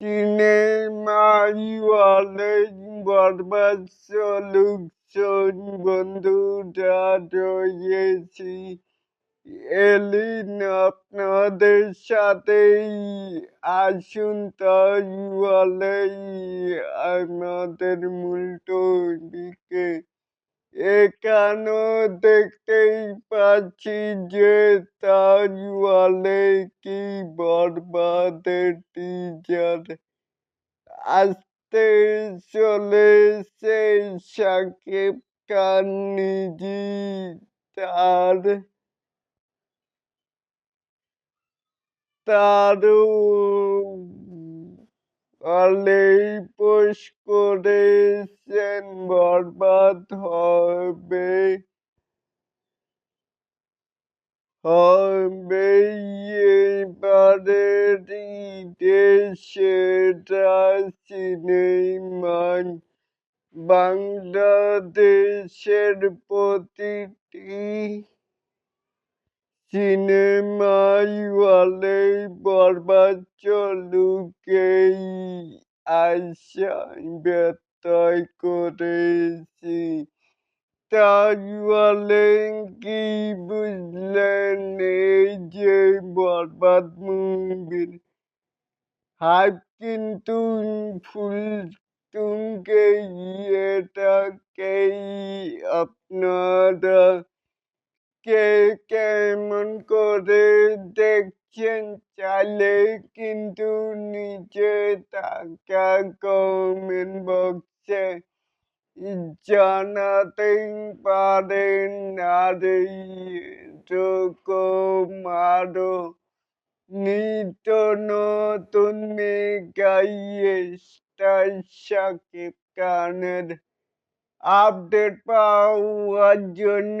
সিনেমাই অনেক বরবাদ সলুকশন বন্ধুরা রয়েছি এলিন আপনাদের সাথেই আসুন তাই আমাদের মূল টপিকে এখানেও দেখতেই পাচ্ছি যে তাজ বলে কি বরবাদের টিজার আসতে চলেছে শাকিব খান নিজেই তার তারও অলরেডি পোস্ট করেছেন বরবাদ হবে। হবে এবারের দেশেরা সিনেমায় বাংলাদেশের প্রতিটি সিনেমাই বলে বরবাদ চলুকেই আশায় ব্যত্যয় করেছি তাজ বলেন কি বুঝলেন এই যে বরবাদ মুভির হাইপ কিন্তু ফুল তুমকে এটাকেই আপনারা কে কেমন করে দেখছেন চাইলে কিন্তু নিচে থাকা কমেন্ট বক্সে। জানাতেই পারেন আর এরকম আরও নিত্য নতুন স্টার শাকিব খানের আপডেট পাওয়ার জন্য